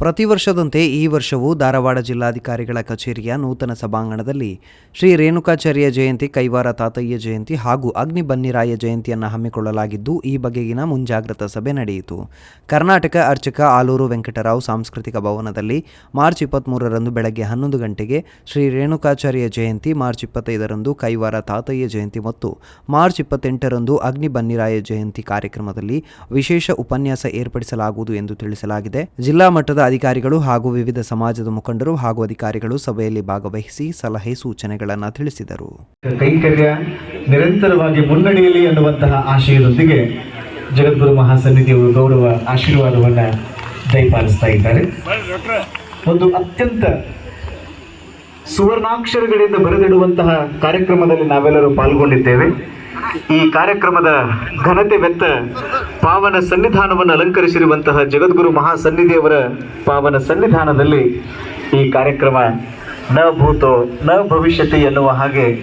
ಪ್ರತಿ ವರ್ಷದಂತೆ ಈ ವರ್ಷವೂ ಧಾರವಾಡ ಜಿಲ್ಲಾಧಿಕಾರಿಗಳ ಕಚೇರಿಯ ನೂತನ ಸಭಾಂಗಣದಲ್ಲಿ ಶ್ರೀ ರೇಣುಕಾಚಾರ್ಯ ಜಯಂತಿ, ಕೈವಾರ ತಾತಯ್ಯ ಜಯಂತಿ ಹಾಗೂ ಅಗ್ನಿ ಬನ್ನಿರಾಯ ಜಯಂತಿಯನ್ನು ಹಮ್ಮಿಕೊಳ್ಳಲಾಗಿದ್ದು, ಈ ಬಗೆಗಿನ ಮುಂಜಾಗ್ರತಾ ಸಭೆ ನಡೆಯಿತು. ಕರ್ನಾಟಕ ಅರ್ಚಕ ಆಲೂರು ವೆಂಕಟರಾವ್ ಸಾಂಸ್ಕೃತಿಕ ಭವನದಲ್ಲಿ ಮಾರ್ಚ್ ಇಪ್ಪತ್ತ್ಮೂರರಂದು ಬೆಳಗ್ಗೆ ಹನ್ನೊಂದು ಗಂಟೆಗೆ ಶ್ರೀ ರೇಣುಕಾಚಾರ್ಯ ಜಯಂತಿ, ಮಾರ್ಚ್ ಇಪ್ಪತ್ತೈದರಂದು ಕೈವಾರ ತಾತಯ್ಯ ಜಯಂತಿ ಮತ್ತು ಮಾರ್ಚ್ ಇಪ್ಪತ್ತೆಂಟರಂದು ಅಗ್ನಿ ಬನ್ನಿರಾಯ ಜಯಂತಿ ಕಾರ್ಯಕ್ರಮದಲ್ಲಿ ವಿಶೇಷ ಉಪನ್ಯಾಸ ಏರ್ಪಡಿಸಲಾಗುವುದು ಎಂದು ತಿಳಿಸಲಾಗಿದೆ. ಜಿಲ್ಲಾ ಮಟ್ಟದ ಅಧಿಕಾರಿಗಳು ಹಾಗೂ ವಿವಿಧ ಸಮಾಜದ ಮುಖಂಡರು ಹಾಗೂ ಅಧಿಕಾರಿಗಳು ಸಭೆಯಲ್ಲಿ ಭಾಗವಹಿಸಿ ಸಲಹೆ ಸೂಚನೆಗಳನ್ನು ತಿಳಿಸಿದರು. ಕೈಂಕರ್ಯ ನಿರಂತರವಾಗಿ ಮುನ್ನಡೆಯಲಿ ಎನ್ನುವಂತಹ ಆಶಯದೊಂದಿಗೆ ಜಗದ್ಗುರು ಮಹಾಸನ್ನಿಧಿಯವರು ಗೌರವ ಆಶೀರ್ವಾದವನ್ನ ದಯಪಾಲಿಸ್ತಾ ಇದ್ದಾರೆ. ಒಂದು ಅತ್ಯಂತ ಸುವರ್ಣಾಕ್ಷರಗಳಿಂದ ಬರೆದಿಡುವಂತಹ ಕಾರ್ಯಕ್ರಮದಲ್ಲಿ ನಾವೆಲ್ಲರೂ ಪಾಲ್ಗೊಂಡಿದ್ದೇವೆ. ಈ ಕಾರ್ಯಕ್ರಮದ ಘನತೆ ಮೆತ್ತ ಪಾವನ ಸನ್ನಿಧಾನವನ್ನು ಅಲಂಕರಿಸಿರುವಂತಹ ಜಗದ್ಗುರು ಮಹಾಸನ್ನಿಧಿಯವರ ಪಾವನ ಸನ್ನಿಧಾನದಲ್ಲಿ ಈ ಕಾರ್ಯಕ್ರಮ ನ ಭೂತೋ ನ ಭವಿಷ್ಯತಿ ಎನ್ನುವ ಹಾಗೆ